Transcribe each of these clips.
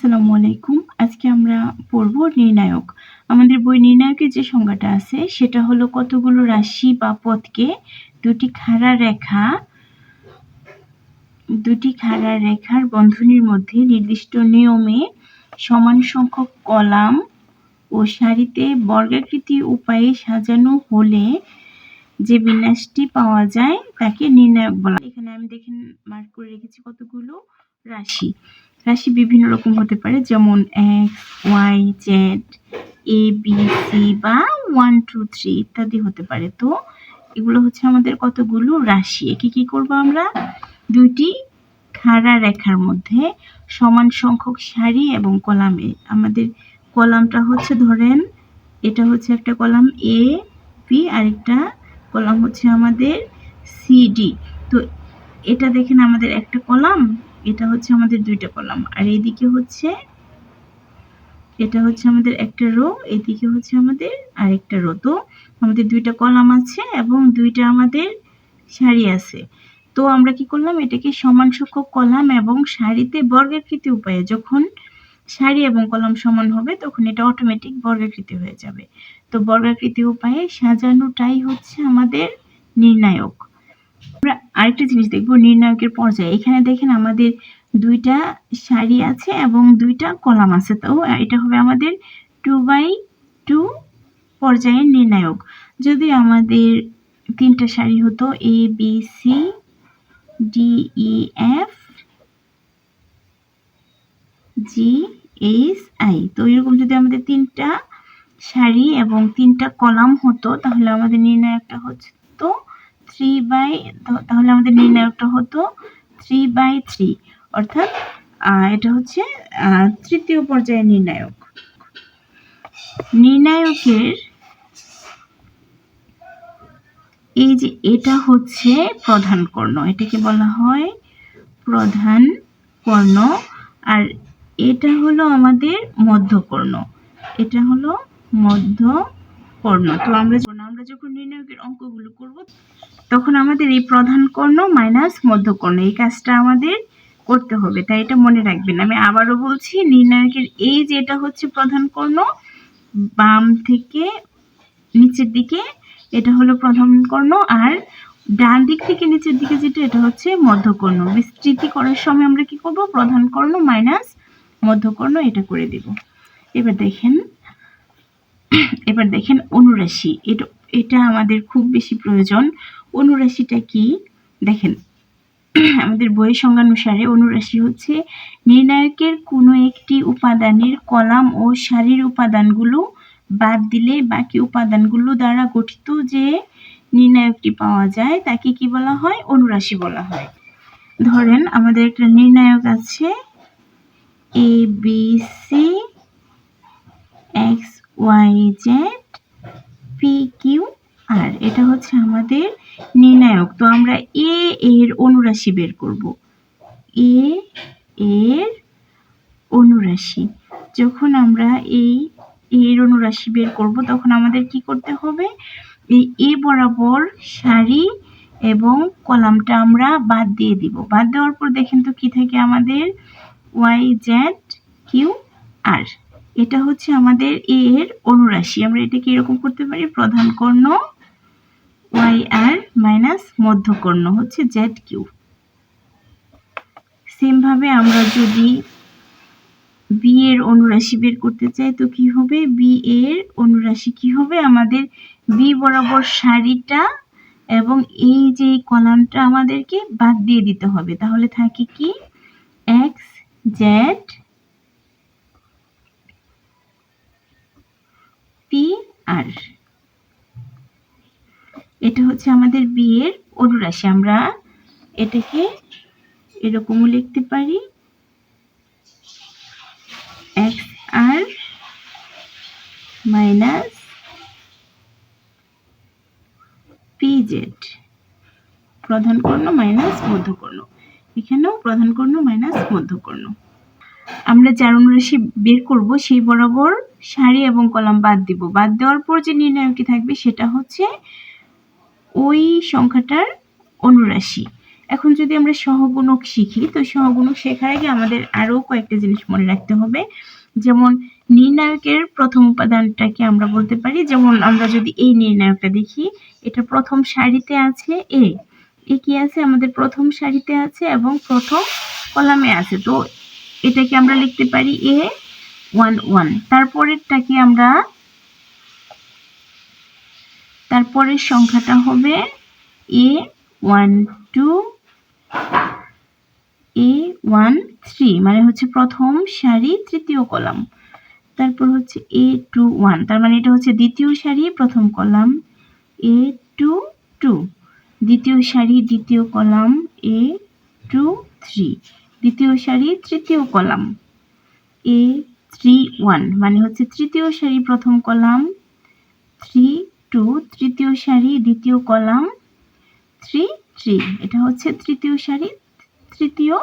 আসসালামু আলাইকুম। আজকে আমরা পড়ব নির্ণায়ক। আমাদের বই নির্ণায়কের যে সংজ্ঞাটা আছে, সেটা হলো কতগুলো রাশি বা পথকে দুটি খাড়া রেখা, দুটি খাড়া রেখার বন্ধনীর মধ্যে নির্দিষ্ট নিয়মে সমান সংখ্যক কলাম ও সারিতে বর্গাকৃতি উপায়ে সাজানো হলে যে বিন্যাসটি পাওয়া যায়, তাকে নির্ণায়ক বলা এখানে আমি দেখেন মার্ক করে রেখেছি কতগুলো রাশি। রাশি বিভিন্ন রকম হতে পারে, যেমন X Y Z A B C বা ওয়ান টু থ্রি ইত্যাদি হতে পারে। তো এগুলো হচ্ছে আমাদের কতগুলো রাশি। একে কি করব আমরা? দুইটি খাড়া রেখার মধ্যে সমান সংখ্যক সারি এবং কলামে আমাদের কলামটা হচ্ছে ধরেন, এটা হচ্ছে একটা কলাম এ বি আরেকটা কলাম হচ্ছে আমাদের সিডি তো এটা দেখেন আমাদের একটা কলাম এটা হচ্ছে আমাদের দুইটা কলাম। আর এইদিকে হচ্ছে, এটা হচ্ছে আমাদের একটা রো এদিকে হচ্ছে আমাদের আরেকটা রো। তো আমাদের দুইটা কলাম আছে এবং দুইটা আমাদের সারি আছে। তো আমরা কি করলাম? এটাকে সমান সংখ্যক কলাম এবং সারিতে বর্গাকৃতি উপায়ে যখন সারি এবং কলাম সমান হবে, তখন এটা অটোমেটিক বর্গাকৃতি হয়ে যাবে। তো বর্গাকৃতি উপায়ে সাজানোটাই হচ্ছে আমাদের নির্ণায়ক। আমরা আরেকটা জিনিস দেখব নির্ণায়কের পর্যায়ে। এখানে দেখেন আমাদের দুইটা সারি আছে এবং দুইটা কলাম আছে। তো এটা হবে আমাদের টু বাই টু পর্যায়ের নির্ণায়ক। যদি আমাদের তিনটা সারি হতো A B C D E F G H I তো এরকম যদি আমাদের তিনটা সারি এবং তিনটা কলাম হতো, তাহলে আমাদের নির্ণায়কটা হচ্ছে তো থ্রি বাই তাহলে আমাদের নির্ণায়কটা হতো থ্রি বাই থ্রি অর্থাৎ এটা হচ্ছে তৃতীয় পর্যায়ের নির্ণায়ক। নির্ণায়কের এই যে এটা হচ্ছে প্রধান কর্ণ, এটাকে বলা হয় প্রধান কর্ণ, আর এটা হলো আমাদের মধ্যকর্ণ এটা হলো মধ্যকর্ণ তো আমরা আমরা যখন নির্ণায়কের অঙ্কগুলো করব তখন আমাদের এই প্রধান কর্ণ মাইনাস মধ্যকর্ণ, এই কাজটা আমাদের করতে হবে, তাই এটা মনে রাখবেন। আমি আবারও বলছি, নির্ণায়কের এই যে এটা হচ্ছে প্রধান কর্ণ, বাম থেকে নিচের দিকে এটা হলো প্রধান কর্ণ, আর ডান দিক থেকে নিচের দিকে যেটা, এটা হচ্ছে মধ্যকর্ণ। বিস্তৃতি করার সময় আমরা কি করব? প্রধান কর্ণ মাইনাস মধ্যকর্ণ এটা করে দেব। এবার দেখেন এবার দেখেন অনুরাশি। এটা এটা আমাদের খুব বেশি প্রয়োজন। অনুরাশিটা কি? দেখেন, আমাদের বইয়ের সংজ্ঞানুসারে অনুরাশি হচ্ছে নির্ণায়কের কোনো একটি উপাদানের কলাম ও সারির উপাদানগুলো বাদ দিলে বাকি উপাদানগুলো দ্বারা গঠিত যে নির্ণায়কটি পাওয়া যায়, তাকে কি বলা হয়? অনুরাশি বলা হয়। ধরেন, আমাদের একটা নির্ণায়ক আছে A B C X Y Z P Q R এটা হচ্ছে আমাদের নির্ণায়ক। তো আমরা এ এর অনুরাশি বের করব। এ এর অনুরাশি। যখন আমরা এই এর অনুরাশি বের করব, তখন আমাদের কি করতে হবে? এই এ বরাবর সারি এবং কলামটা আমরা বাদ দিয়ে দিব। বাদ দেওয়ার পর দেখেন তো কি থাকে আমাদের? Y Z Q R. এটা হচ্ছে আমাদের এ এর অনুরাশি। আমরা এটাকে এরকম করতে পারি, প্রধান কর্ণ ওয়াই আর মাইনাস মধ্যকর্ণ হচ্ছে জেড কিউ সেমভাবে আমরা যদি বি এর অনুরাশি বের করতে চাই, তো কি হবে? বি এর অনুরাশি কি হবে? আমাদের বি বরাবর সারিটা এবং এই যে কলামটা আমাদেরকে বাদ দিয়ে দিতে হবে। তাহলে থাকে কি? এক্স জেড পি আর এটা হচ্ছে আমাদের বিয়ের অনুরাশি। আমরা এটাকে এরকমও লিখতে পারি। X R minus P Z প্রধান কর্ণ মাইনাস মধ্যকর্ণ। এখানেও প্রধান কর্ণ মাইনাস মধ্যকর্ণ। আমরা যার অনুরাশি বের করব, সেই বরাবর সারি এবং কলাম বাদ দিব। বাদ দেওয়ার পর যে নির্ণায়কটি থাকবে, সেটা হচ্ছে ওই সংখ্যাটার অনুরাশি। এখন যদি আমরা সহগুণক শিখি, তো সহগুণক শেখার আগে আমাদের আরও কয়েকটা জিনিস মনে রাখতে হবে। যেমন নির্ণায়কের প্রথম উপাদানটাকে আমরা বলতে পারি। যেমন আমরা যদি এই নির্ণায়কটা দেখি, এটা প্রথম সারিতে আছে এ। এ কি আছে? আমাদের প্রথম সারিতে আছে এবং প্রথম কলামে আছে। তো এটাকে আমরা লিখতে পারি এ ওয়ান ওয়ান। তারপরেরটাকে আমরা তারপরের সংখ্যাটা হবে A one two A one three মানে হচ্ছে প্রথম সারি তৃতীয় কলাম। তারপর হচ্ছে এ টু ওয়ান তার মানে এটা হচ্ছে দ্বিতীয় সারি প্রথম কলাম। এ টু টু দ্বিতীয় সারি দ্বিতীয় কলাম। এ টু থ্রি দ্বিতীয় সারি তৃতীয় কলাম। এ থ্রি ওয়ান মানে হচ্ছে তৃতীয় সারি প্রথম কলাম। থ্রি টু তৃতীয় সারি, দ্বিতীয় কলাম থ্রি থ্রি এটা হচ্ছে তৃতীয় সারি, তৃতীয়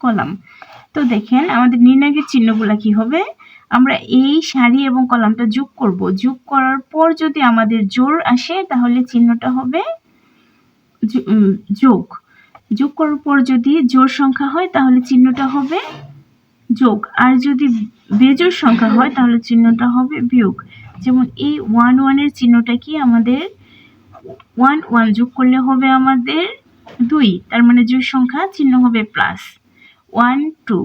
কলাম। তো দেখেন, আমাদের নির্ণায়কের চিহ্নগুলা কি হবে? আমরা এই সারি এবং কলামটা যোগ করব। যোগ করার পর যদি আমাদের জোর আসে, তাহলে চিহ্নটা হবে যোগ। যোগ করার পর যদি জোর সংখ্যা হয়, তাহলে চিহ্নটা হবে যোগ। আর যদি বেজোর সংখ্যা হয়, তাহলে চিহ্নটা হবে বিয়োগ। যেমন এই ওয়ান ওয়ানের চিহ্নটা কি আমাদের ওয়ান ওয়ান যোগ করলে হবে আমাদের দুই। তার মানে জোর সংখ্যা চিহ্ন হবে প্লাস ওয়ান টু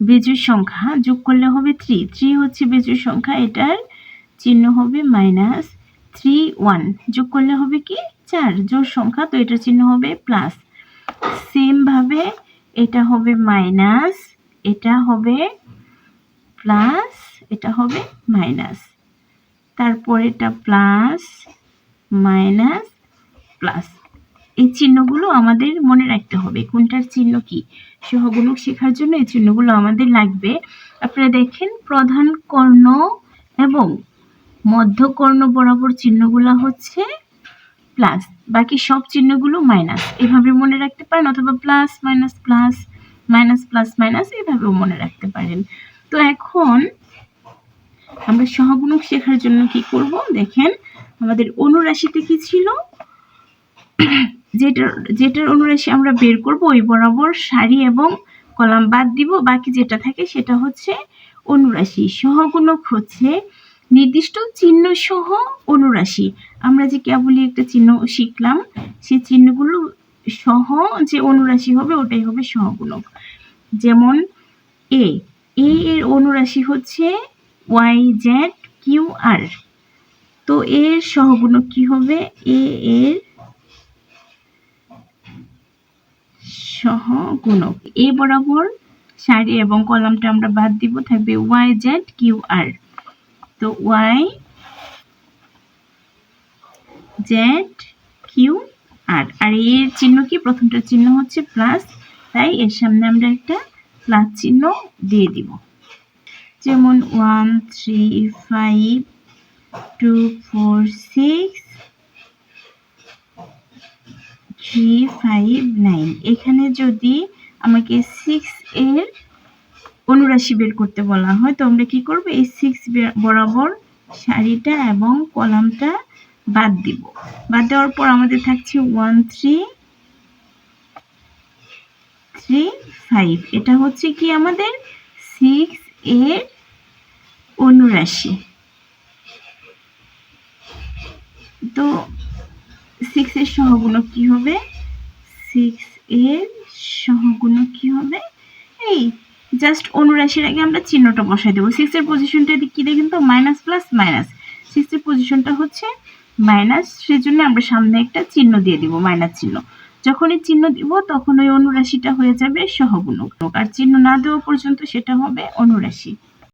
বেজোর সংখ্যা যোগ করলে হবে থ্রি থ্রি হচ্ছে বেজোর সংখ্যা, এটার চিহ্ন হবে মাইনাস থ্রি ওয়ান যোগ করলে হবে কি চার। জোর সংখ্যা, তো এটার চিহ্ন হবে প্লাস সেম ভাবে এটা হবে মাইনাস এটা হবে প্লাস এটা হবে মাইনাস তারপর এটা প্লাস মাইনাস প্লাস এই চিহ্নগুলো আমাদের মনে রাখতে হবে। কোনটার চিহ্ন কি? সহগুণক শেখার জন্য এই চিহ্নগুলো আমাদের লাগবে। আপনারা দেখেন, প্রধান কর্ণ এবং মধ্যকর্ণ বরাবর চিহ্নগুলো হচ্ছে প্লাস বাকি সব চিহ্নগুলো মাইনাস এভাবে মনে রাখতে পারেন অথবা plus minus plus minus plus minus এভাবেও মনে রাখতে পারেন। তো এখন আমরা সহগুণক শেখার জন্য কি করব? দেখেন, আমাদের অনুরাশিতে কি ছিল? যেটার যেটার অনুরাশি আমরা বের করব, ওই বরাবর সারি এবং কলাম বাদ দিব, বাকি যেটা থাকে সেটা হচ্ছে অনুরাশি। সহগুণক হচ্ছে নির্দিষ্ট চিহ্ন সহ অনুরাশি। আমরা যে কেবলই একটা চিহ্ন শিখলাম সেই চিহ্নগুলো সহ যে অনুরাশি হবে, ওটাই হবে সহগুণক। যেমন, এ এ এর অনুরাশি হচ্ছে ওয়াই জেড কিউ আর তো এর সহগুণক কি হবে? এ এর সহগুণক এ বরাবর সারি এবং কলামটা আমরা বাদ দিব, থাকবে ওয়াই জেড কিউ আর তো Y Z Q R R এর চিহ্ন কি? প্রথমটার চিহ্ন হচ্ছে প্লাস তাই এর সামনে আমরা একটা প্লাস চিহ্ন দিয়ে দিব। যেমন one three five two four six three five nine এখানে যদি আমাকে সিক্স এর অনুরাশি বের করতে বলা হয়, তো আমরা কি করব? এই সিক্স বরাবর শাড়িটা এবং কলামটা বাদ দিব। বাদ দেওয়ার পর আমাদের থাকছে ওয়ান থ্রি থ্রি ফাইভ এটা হচ্ছে কি আমাদের সিক্স এর অনুরাশি। তো সিক্স এর সহগুণক কি হবে? সিক্স এর সহগুণক কি হবে? এই জাস্ট অনুরাশির আগে আমরা চিহ্নটা বসাই দেবো। সিক্স এর পজিশনটা কি দেখেন তো? মাইনাস প্লাস মাইনাস সিক্স এর পজিশনটা হচ্ছে মাইনাস সেজন্য আমরা সামনে একটা চিহ্ন দিয়ে দিব মাইনাস চিহ্ন। যখনই চিহ্ন দিব তখন ওই অনুরাশিটা হয়ে যাবে সহগুণক। আর চিহ্ন না দেওয়া পর্যন্ত সেটা হবে অনুরাশি।